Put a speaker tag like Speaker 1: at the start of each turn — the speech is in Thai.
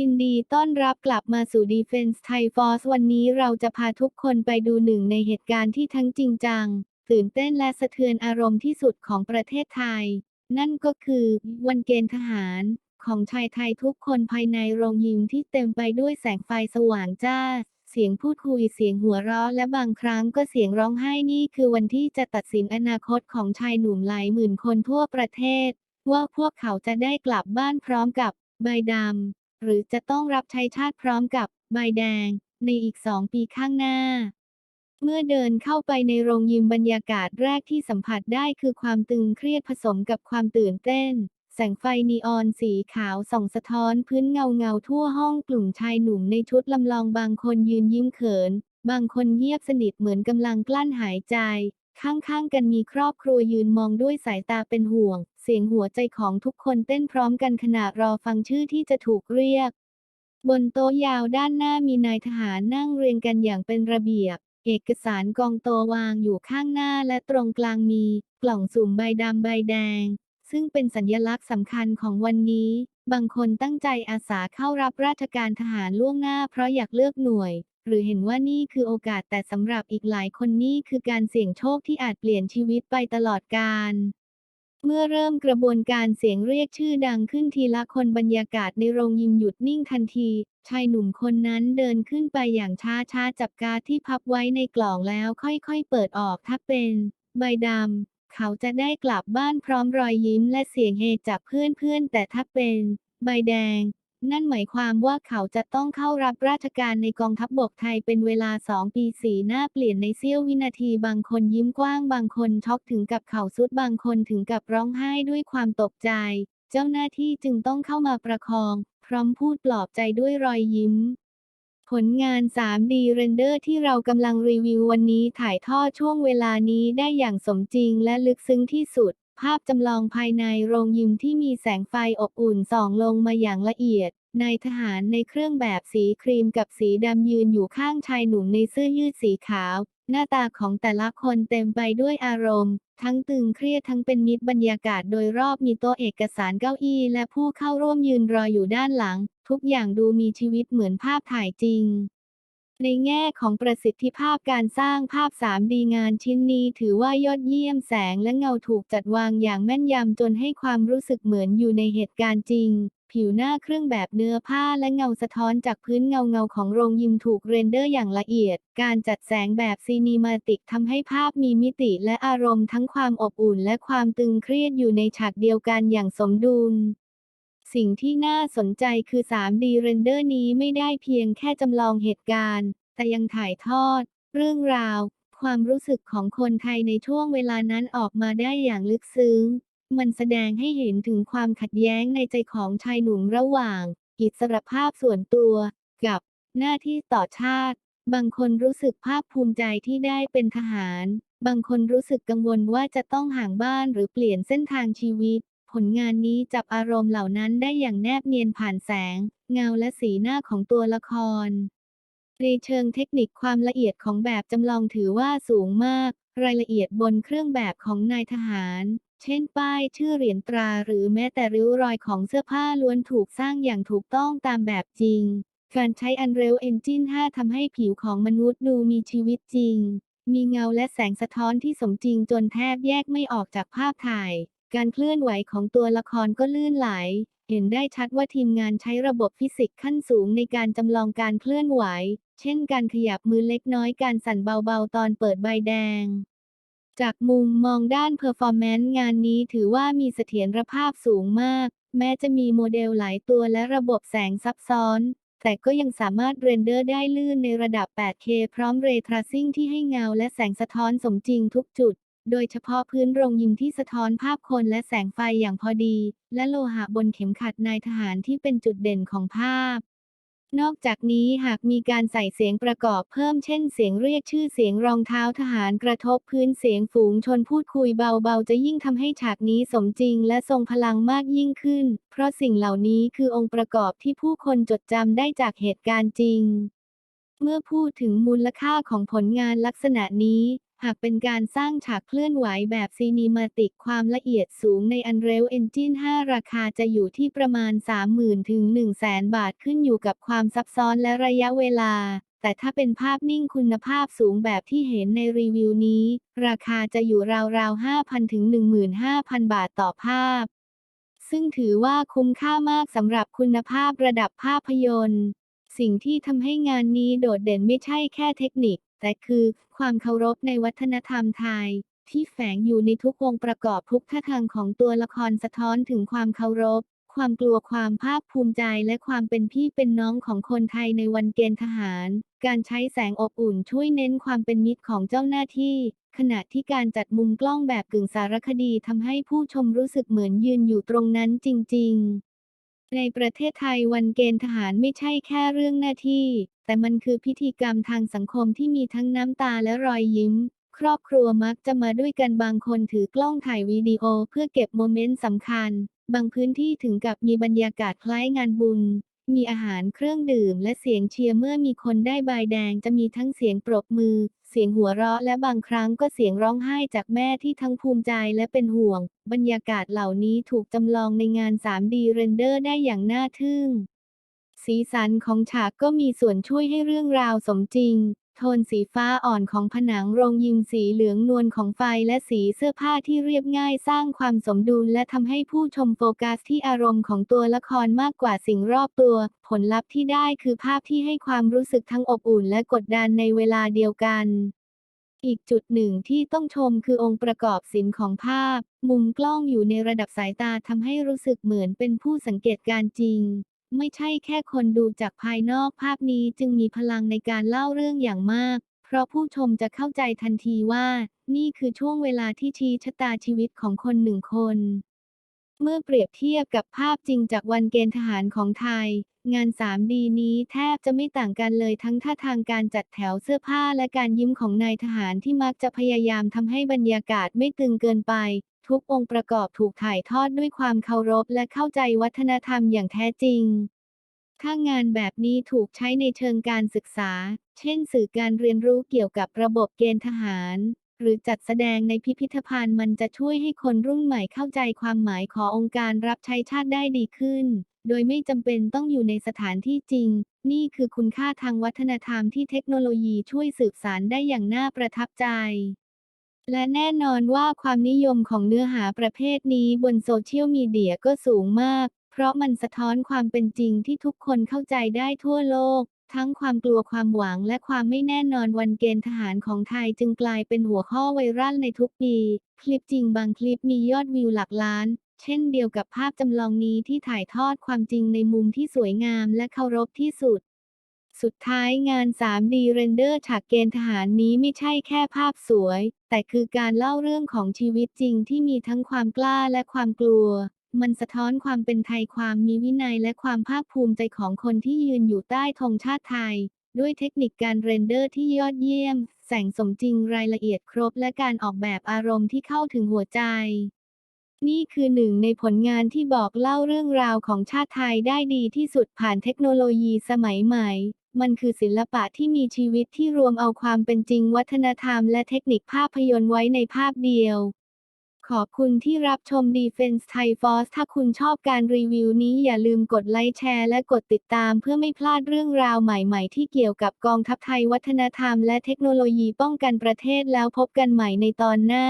Speaker 1: ยินดีต้อนรับกลับมาสู่ Defense Thai Force วันนี้เราจะพาทุกคนไปดูหนึ่งในเหตุการณ์ที่ทั้งจริงจัง ตื่นเต้นและสะเทือนอารมณ์ที่สุดของประเทศไทย นั่นก็คือวันเกณฑ์ทหาร ของชายไทยทุกคนภายในโรงยิมที่เต็มไปด้วยแสงไฟสว่างจ้า เสียงพูดคุยเสียงหัวเราะและบางครั้งก็เสียงร้องไห้นี่คือวันที่จะตัดสินอนาคตของชายหนุ่มหลายหมื่นคนทั่วประเทศ ว่าพวกเขาจะได้กลับบ้านพร้อมกับใบดำ หรือจะต้องรับใช้ชาติพร้อมกับใบแดง ในอีกสองปีข้างหน้า เมื่อเดินเข้าไปในโรงยิมบรรยากาศแรกที่สัมผัสได้คือความตึงเครียดผสมกับความตื่นเต้น แสงไฟนีออนสีขาวส่องสะท้อนพื้นเงาเงาๆทั่วห้องกลุ่มชายหนุ่มในชุดลำลองบางคนยืนยิ้มเขิน บางคนเงียบสนิทเหมือนกำลังกลั้นหายใจ ข้างๆ กันมีครอบครัวยืนมองด้วยสายตาเป็นห่วง เสียงหัวใจของทุกคนเต้นพร้อมกันขณะรอฟังชื่อที่จะถูกเรียก บนโต๊ะยาวด้านหน้ามีนายทหารนั่งเรียงกันอย่างเป็นระเบียบ เอกสารกองโตวางอยู่ข้างหน้าและตรงกลางมี กล่องสุ่มใบดำใบแดง ซึ่งเป็นสัญลักษณ์สำคัญของวันนี้ บางคนตั้งใจอาสาเข้ารับราชการทหารล่วงหน้าเพราะอยากเลือกหน่วย หรือเห็นว่านี่คือโอกาสแต่สำหรับอีกหลายคนนี่คือการเสี่ยงโชคที่อาจเปลี่ยนชีวิตไปตลอดกาลเมื่อเริ่มกระบวนการเสียงเรียกชื่อดังขึ้นทีละคนบรรยากาศในโรงยิมหยุดนิ่งทันที ชายหนุ่มคนนั้นเดินขึ้นไปอย่างช้าๆ จับการ์ดที่พับไว้ในกล่องแล้วค่อยๆ เปิดออกถ้าเป็น ใบดำ เขาจะได้กลับบ้านพร้อมรอยยิ้มและเสียงเฮจากเพื่อนๆ แต่ถ้าเป็น ใบแดง นั่นหมายความว่าเขาจะต้องเข้ารับราชการในกองทัพบบกไทยเป็นเวลาสองปีสีหน้าเปลี่ยนในเสี้ยววินาทีบางคนยิ้มกว้างบางคนช็อกถึงกับเข่าสุดบางคนถึงกับร้องไห้ด้วยความตกใจ เจ้าหน้าที่จึงต้องเข้ามาประคอง พร้อมพูดปลอบใจด้วยรอยยิ้ม ผลงาน 3D Render ที่เรากำลังรีวิววันนี้ถ่ายทอดช่วงเวลานี้ได้อย่างสมจริงและลึกซึ้งที่สุด ภาพจำลองภายในโรงยิมที่มีแสงไฟอบอุ่นส่องลงมาอย่างละเอียด นายทหารในเครื่องแบบสีครีมกับสีดำยืนอยู่ข้างชายหนุ่มในเสื้อยืดสีขาว หน้าตาของแต่ละคนเต็มไปด้วยอารมณ์ ทั้งตึงเครียดทั้งเป็นมิตรบรรยากาศโดยรอบมีโต๊ะเอกสารเก้าอี้ และผู้เข้าร่วมยืนรออยู่ด้านหลัง ทุกอย่างดูมีชีวิตเหมือนภาพถ่ายจริง ในแง่ของประสิทธิภาพการสร้างภาพ 3D งานชิ้นนี้ถือว่ายอดเยี่ยมแสงและเงาถูกจัดวางอย่างแม่นยำจนให้ความรู้สึกเหมือนอยู่ในเหตุการณ์จริง ผิวหน้าเครื่องแบบเนื้อผ้าและเงาสะท้อนจากพื้นเงาเงาของโรงยิมถูกเรนเดอร์อย่างละเอียด การจัดแสงแบบซีนีมาติกทำให้ภาพมีมิติและอารมณ์ทั้งความอบอุ่นและความตึงเครียดอยู่ในฉากเดียวกันอย่างสมดุล สิ่งที่น่าสนใจคือ 3D Render นี้ไม่ได้เพียงแค่จำลองเหตุการณ์ แต่ยังถ่ายทอด เรื่องราว ความรู้สึกของคนไทยในช่วงเวลานั้นออกมาได้อย่างลึกซึ้ง มันแสดงให้เห็นถึงความขัดแย้งในใจของชายหนุ่มระหว่าง อิสรภาพส่วนตัว กับ หน้าที่ต่อชาติ บางคนรู้สึกภาคภูมิใจที่ได้เป็นทหาร บางคนรู้สึกกังวลว่าจะต้องห่างบ้านหรือเปลี่ยนเส้นทางชีวิต ผลงานนี้จับอารมณ์เหล่านั้นได้อย่างแนบเนียนผ่านแสง เงาและสีหน้าของตัวละครในเชิงเทคนิคความละเอียดของแบบจำลองถือว่าสูงมาก รายละเอียดบนเครื่องแบบของนายทหาร เช่นป้ายชื่อเหรียญตราหรือแม้แต่ริ้วรอยของเสื้อผ้าล้วนถูกสร้างอย่างถูกต้องตามแบบจริง การใช้ Unreal Engine 5ทำให้ผิวของมนุษย์ดูมีชีวิตจริง มีเงาและแสงสะท้อนที่สมจริงจนแทบแยกไม่ออกจากภาพถ่าย การเคลื่อนไหวของตัวละครก็ลื่นไหล เห็นได้ชัดว่าทีมงานใช้ระบบฟิสิกส์ขั้นสูงในการจำลองการเคลื่อนไหว เช่นการขยับมือเล็กน้อยการสั่นเบาๆ ตอนเปิดใบแดง จากมุมมองด้านเพอร์ฟอร์แมนซ์งานนี้ถือว่ามีเสถียรภาพสูงมาก แม้จะมีโมเดลหลายตัวและระบบแสงซับซ้อน แต่ก็ยังสามารถเรนเดอร์ได้ลื่นในระดับ 8K พร้อมเรทราซิ่งที่ให้เงาและแสงสะท้อนสมจริงทุกจุด โดยเฉพาะพื้นโรงยิมที่สะท้อนภาพคนและแสงไฟอย่างพอดี และโลหะบนเข็มขัดนายทหารที่เป็นจุดเด่นของภาพ นอกจากนี้หากมีการใส่เสียงประกอบเพิ่มเช่นเสียงเรียกชื่อเสียงรองเท้าทหารกระทบพื้นเสียงฝูงชนพูดคุยเบาๆ จะยิ่งทำให้ฉากนี้สมจริงและทรงพลังมากยิ่งขึ้น เพราะสิ่งเหล่านี้คือองค์ประกอบที่ผู้คนจดจำได้จากเหตุการณ์จริงเมื่อพูดถึงมูลค่าของผลงานลักษณะนี้ หากเป็นการสร้างฉากเคลื่อนไหวแบบซีนีมาติกความละเอียดสูงใน Unreal Engine 5 ราคาจะอยู่ที่ประมาณ 30,000 ถึง 100,000 บาทขึ้นอยู่กับความซับซ้อนและระยะเวลา แต่ถ้าเป็นภาพนิ่งคุณภาพสูงแบบที่เห็นในรีวิวนี้ ราคาจะอยู่ราวๆ 5,000 ถึง 15,000 บาทต่อภาพ ซึ่งถือว่าคุ้มค่ามากสำหรับคุณภาพระดับภาพยนตร์ สิ่งที่ทำให้งานนี้โดดเด่นไม่ใช่แค่เทคนิค แต่คือความเคารพในวัฒนธรรมไทย ที่แฝงอยู่ในทุกองค์ประกอบทุกท่าทางของตัวละครสะท้อนถึงความเคารพ ความกลัวความภาคภูมิใจและความเป็นพี่เป็นน้องของคนไทยในวันเกณฑ์ทหาร การใช้แสงอบอุ่นช่วยเน้นความเป็นมิตรของเจ้าหน้าที่ ขณะที่การจัดมุมกล้องแบบกึ่งสารคดีทำให้ผู้ชมรู้สึกเหมือนยืนอยู่ตรงนั้นจริง ๆในประเทศไทยวันเกณฑ์ทหารไม่ใช่แค่เรื่องหน้าที่ แต่มันคือพิธีกรรมทางสังคมที่มีทั้งน้ำตาและรอยยิ้ม ครอบครัวมักจะมาด้วยกันบางคนถือกล้องถ่ายวิดีโอเพื่อเก็บโมเมนต์สำคัญ บางพื้นที่ถึงกับมีบรรยากาศคล้ายงานบุญ มีอาหารเครื่องดื่มและเสียงเชียร์เมื่อมีคนได้ใบแดงจะมีทั้งเสียงปรบมือ เสียงหัวเราะและบางครั้งก็เสียงร้องไห้จากแม่ที่ทั้งภูมิใจและเป็นห่วง บรรยากาศเหล่านี้ถูกจำลองในงาน 3D เรนเดอร์ได้อย่างน่าทึ่ง สีสันของฉากก็มีส่วนช่วยให้เรื่องราวสมจริง โทนสีฟ้าอ่อนของผนังโรงยิมสีเหลืองนวลของไฟและสีเสื้อผ้าที่เรียบง่ายสร้างความสมดุลและทำให้ผู้ชมโฟกัสที่อารมณ์ของตัวละครมากกว่าสิ่งรอบตัว ผลลัพธ์ที่ได้คือภาพที่ให้ความรู้สึกทั้งอบอุ่นและกดดันในเวลาเดียวกันอีกจุดหนึ่งที่ต้องชมคือองค์ประกอบศิลป์ของภาพ มุมกล้องอยู่ในระดับสายตาทำให้รู้สึกเหมือนเป็นผู้สังเกตการณ์จริง ไม่ใช่แค่คนดูจากภายนอกภาพนี้จึงมีพลังในการเล่าเรื่องอย่างมาก เพราะผู้ชมจะเข้าใจทันทีว่า นี่คือช่วงเวลาที่ชี้ชะตาชีวิตของคนหนึ่งคน เมื่อเปรียบเทียบกับภาพจริงจากวันเกณฑ์ทหารของไทย งาน 3D นี้แทบจะไม่ต่างกันเลยทั้งท่าทางการจัดแถวเสื้อผ้าและการยิ้มของนายทหารที่มักจะพยายามทำให้บรรยากาศไม่ตึงเกินไป ทุกองค์ประกอบถูกถ่ายทอดด้วยความเคารพและเข้าใจวัฒนธรรมอย่างแท้จริง ถ้างานแบบนี้ถูกใช้ในเชิงการศึกษา เช่น สื่อการเรียนรู้เกี่ยวกับระบบเกณฑ์ทหาร หรือจัดแสดงในพิพิธภัณฑ์มันจะช่วยให้คนรุ่นใหม่เข้าใจความหมายขององค์การรับใช้ชาติได้ดีขึ้น โดยไม่จำเป็นต้องอยู่ในสถานที่จริง นี่คือคุณค่าทางวัฒนธรรมที่เทคโนโลยีช่วยสืบสานได้อย่างน่าประทับใจ และแน่นอนว่าความนิยมของเนื้อหาประเภทนี้บนโซเชียลมีเดียก็สูงมาก เพราะมันสะท้อนความเป็นจริงที่ทุกคนเข้าใจได้ทั่วโลก ทั้งความกลัวความหวังและความไม่แน่นอนวันเกณฑ์ทหารของไทยจึงกลายเป็นหัวข้อไวรัลในทุกปี คลิปจริงบางคลิปมียอดวิวหลักล้าน เช่นเดียวกับภาพจำลองนี้ที่ถ่ายทอดความจริงในมุมที่สวยงามและเคารพที่สุด สุดท้ายงาน 3D เรนเดอร์ฉากเกณฑ์ทหารนี้ไม่ใช่แค่ภาพสวย แต่คือการเล่าเรื่องของชีวิตจริงที่มีทั้งความกล้าและความกลัว มันสะท้อนความเป็นไทยความมีวินัยและความภาคภูมิใจของคนที่ยืนอยู่ใต้ธงชาติไทย ด้วยเทคนิคการเรนเดอร์ที่ยอดเยี่ยม แสงสมจริงรายละเอียดครบ และการออกแบบอารมณ์ที่เข้าถึงหัวใจนี่คือหนึ่งในผลงานที่บอกเล่าเรื่องราวของชาติไทยได้ดีที่สุดผ่านเทคโนโลยีสมัยใหม่ มันคือศิลปะที่มีชีวิตที่รวมเอาความเป็นจริงวัฒนธรรมและเทคนิคภาพยนตร์ไว้ในภาพเดียว ขอบคุณที่รับชม Defense Thai Force ถ้าคุณชอบการรีวิวนี้อย่าลืมกดไลค์แชร์และกดติดตามเพื่อไม่พลาดเรื่องราวใหม่ๆ ที่เกี่ยวกับกองทัพไทยวัฒนธรรมและเทคโนโลยีป้องกันประเทศแล้วพบกันใหม่ในตอนหน้า